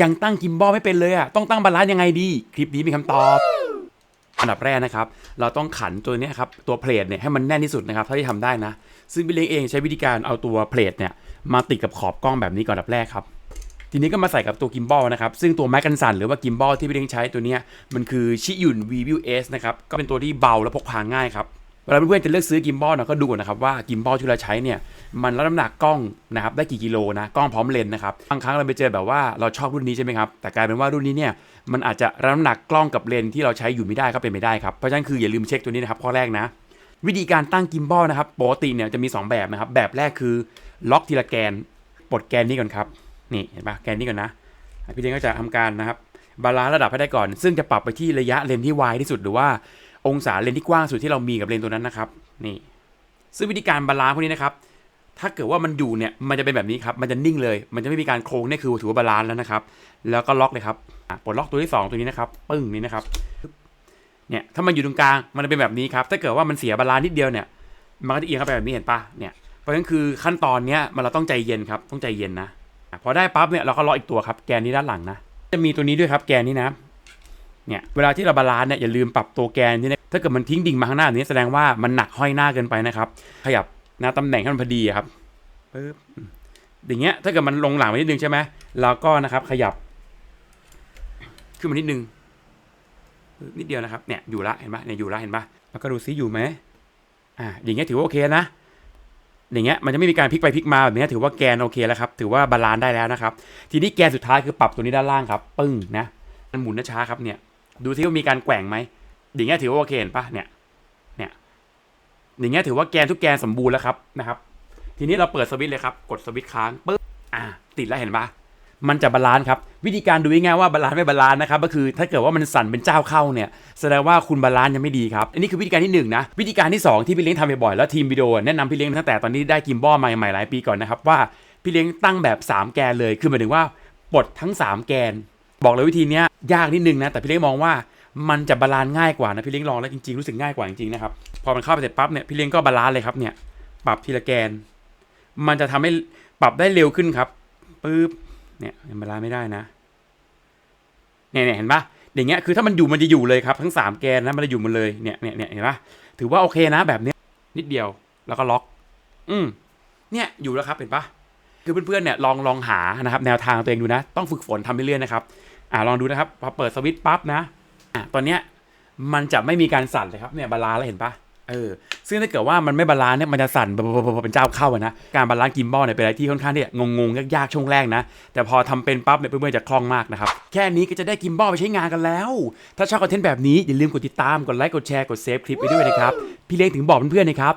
ยังตั้งกิมบอลไม่เป็นเลยอะต้องตั้งบาลานซ์ยังไงดี คลิปนี้มีคำตอบ อันดับแรกนะครับ เราต้องขันตัวนี้ครับตัวเพลทเนี่ยให้มันแน่นที่สุดนะครับเท่าที่ทำได้นะ ซึ่งพี่เล้งเองใช้วิธีการเอาตัวเพลทเนี่ยมาติดกับขอบกล้องแบบนี้ก่อนอันดับแรกครับทีนี้ก็มาใส่กับตัวกิมบอลนะครับ ซึ่งตัวไม้กันสั่นหรือว่ากิมบอลที่พี่เล้งใช้ตัวนี้มันคือชิยุน v v i e w S นะครับ ก็เป็นตัวที่เบาและพกพาง่ายครับ เวลาเพื่อนๆจะเลือกซื้อกิมบอลนะก็ดูก่อนนะครับว่ากิมบอลที่เราใช้เนี่ย มันรับน้ำหนักกล้องนะครับได้กี่กิโลนะกล้องพร้อมเลนส์นะครับบางครั้งเราไปเจอแบบว่าเราชอบรุ่นนี้ใช่ไหมครับแต่กลายเป็นว่ารุ่นนี้เนี่ยมันอาจจะรับน้ำหนักกล้องกับเลนส์ที่เราใช้อยู่ไม่ได้ก็เป็นไม่ได้ครับเพราะฉะนั้นคืออย่าลืมเช็คตัวนี้นะครับข้อแรกนะ วิธีการตั้งกิมบอลนะครับปกติเนี่ยจะมี 2 แบบนะครับแบบแรกคือล็อกทีละแกนปลดแกนนี้ก่อนครับนี่เห็นปะแกนนี้ก่อนนะพี่เลี้ยงก็จะทำการนะครับบาลานซ์ระดับให้ได้ก่อน ซึ่งจะปรับไปที่ระยะเลนที่วายที่สุดหรือว่าองศาเลนที่กว้างสุดที่เรามีกับเลนตัวนั้นนะครับนี่ซึ่งวิธีการบาลานซ์พวกนี้นะครับ ถ้าเกิดว่ามันอยู่เนี่ยมันจะเป็นแบบนี้ครับมันจะนิ่งเลย มันจะไม่มีการโค้งนี่คือถือว่าบาลานซ์แล้วนะครับ แล้วก็ล็อกเลยครับปลดล็อกตัวที่สองตัวนี้นะครับปึ้งนี่นะครับเนี่ยถ้ามันอยู่ตรงกลางมันจะเป็นแบบนี้ครับถ้าเกิดว่ามันเสียบาลานซ์นิดเดียวเนี่ยมันก็จะเอียงเข้าไปแบบนี้เห็นปะเนี่ยเพราะฉะนั้นคือขั้นตอนเนี้ยมันเราต้องใจเย็นครับต้องใจเย็นนะพอได้ปั๊บเนี่ยเราก็ล็อกอีกตัวครับแกนนี้ด้านหลังนะจะมีตัวนี้ด้วยครับแกนนี้นะเนี่ยเวลาที่เราบาลานซ์เนี่ยอย่าลืมปรับตัวแกนที่นี่ยถ้าเกิดมันทิ้งดิ่งมาข้างหน้าแบบนี้แสดงว่ามันหนักห้อยหน้าเกินไปนะครับขยับนะตำแหน่งให้มันพอดีครับ ปึ๊บอย่างเงี้ยถ้าเกิดมันลงหลังไปนิดนึงใช่ไหมเราก็นะครับขยับ ขึ้นมานิดนึงนิดเดียวนะครับเนี่ยอยู่ละเห็นปะเนี่ยอยู่ละเห็นปะแล้วก็ดูซิอยู่ไหมอ่าอย่างเงี้ยถือว่าโอเคนะอย่างเงี้ยมันจะไม่มีการพลิกไปพลิกมาแบบนี้ถือว่าแกนโอเคแล้วครับถือว่าบาลานซ์ได้แล้วนะครับ ทีนี้แกนสุดท้ายคือปรับตัวนี้ด้านล่างครับปึ้งนะมันหมุนช้าครับเนี่ย ดูซิว่ามีการแกว่งไหมอย่างเงี้ยถือว่าโอเคเห็นปะเนี่ยเนี่ยอย่างเงี้ยถือว่าแกนทุกแกนสมบูรณ์แล้วครับนะครับ ทีนี้เราเปิดสวิตช์เลยครับ กดสวิตช์ค้างปึ๊บอ่า ติดแล้วเห็นปะมันจะบาลานซ์ครับ วิธีการดูง่ายว่าบาลานซ์ไม่บาลานซ์นะครับ ก็คือถ้าเกิดว่ามันสั่นเป็นเจ้าเข้าเนี่ย แสดงว่าคุณบาลานซ์ยังไม่ดีครับ อันนี้คือวิธีการที่หนึ่งนะ วิธีการที่สองที่พี่เลี้ยงทำบ่อยๆ แล้วทีมวิดีโอแนะนำพี่เลี้ยงตั้งแต่ตอนนี้ได้กิมบอลมาใหม่ๆหลายปีก่อนนะครับว่าพี่เลี้ยงตั้งแบบ 3 แกนเลย คือหมายถึงว่าปลดทั้ง 3 แกน บอกเลยวิธีนี้ยยากนิดนึงนะ แต่พี่เลี้ยงมองว่ามันจะบาลานซ์ง่ายกว่านะพี่เลี้ยงลองแล้วจริงๆรู้สึกง่ายกว่าจริงๆนะครับ พอมันเข้าไปเสร็จปั๊บเนี่ยพี่เลี้ยงก็บาลานซ์เลยครับเนี่ยปรับทีละแกน มันจะทำให้ปรับได้เร็วขึ้นครับปึ๊บเนี่ยยังบาลาไม่ได้นะเนี่ยเนี่ยเห็นปะอย่างเงี้ยคือถ้ามันอยู่มันจะอยู่เลยครับ ทั้ง 3 แกนนะมันจะอยู่หมันเลยเนี่ยเนี่ยเนี่ยเห็นปะถือว่าโอเคนะแบบเนี้ยนิดเดียวแล้วก็ล็อก อืมเนี่ยอยู่แล้วครับเห็นปะคือเพื่อนๆเนี่ยลองลองหานะครับแนวทางตัวเองดูนะ ต้องฝึกฝนทำไปเรื่อยๆนะครับอ่าลองดูนะครับพอเปิดสวิตช์ปั๊บนะอะตอนเนี้ยมันจะไม่มีการสั่นเลยครับเนี่ยบาลาแล้วเห็นปะ เออซึ่งถ้าเกิดว่ามันไม่บาลานซ์เนี่ยมันจะสั่นเป็นเจ้าเข้าอะนะการบาลานซ์กิมบอลเนี่ยเป็นอะไรที่ค่อนข้างที่งงงงยากๆช่วงแรกนะ แต่พอทำเป็นปั๊บเนี่ยเพื่อนๆจะคล่องมากนะครับ แค่นี้ก็จะได้กิมบอลไปใช้งานกันแล้ว ถ้าชอบคอนเทนต์แบบนี้อย่าลืมกดติดตามกดไลค์กดแชร์กดเซฟคลิปไปด้วยนะครับ พี่เลี้ยงถึงบอกเพื่อนๆนะครับ